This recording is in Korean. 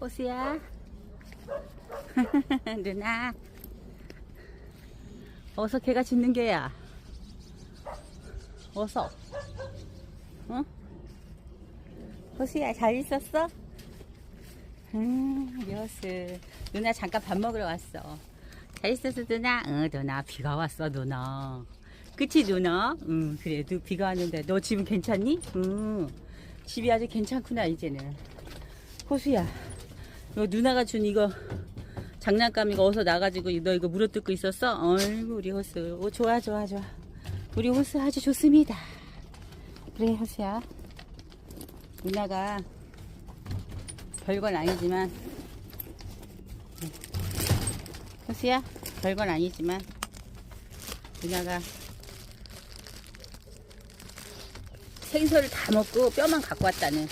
호수야. 누나. 어서 개가 짖는 개야. 어서. 응? 호수야, 잘 있었어? 음, 여수. 누나 잠깐 밥 먹으러 왔어. 잘 있었어, 누나? 응, 누나. 비가 왔어, 누나. 그치, 누나? 응, 그래. 너 비가 왔는데. 너 집은 괜찮니? 응. 집이 아주 괜찮구나, 이제는. 호수야. 이거 누나가 준 이거 장난감 이거 어디서 나가지고 너 이거 물어뜯고 있었어? 어이구, 우리 호수. 오, 좋아, 좋아, 좋아. 우리 호수 아주 좋습니다. 그래, 호수야. 누나가 별건 아니지만 호수야 별건 아니지만 누나가 생선을 다 먹고 뼈만 갖고 왔다는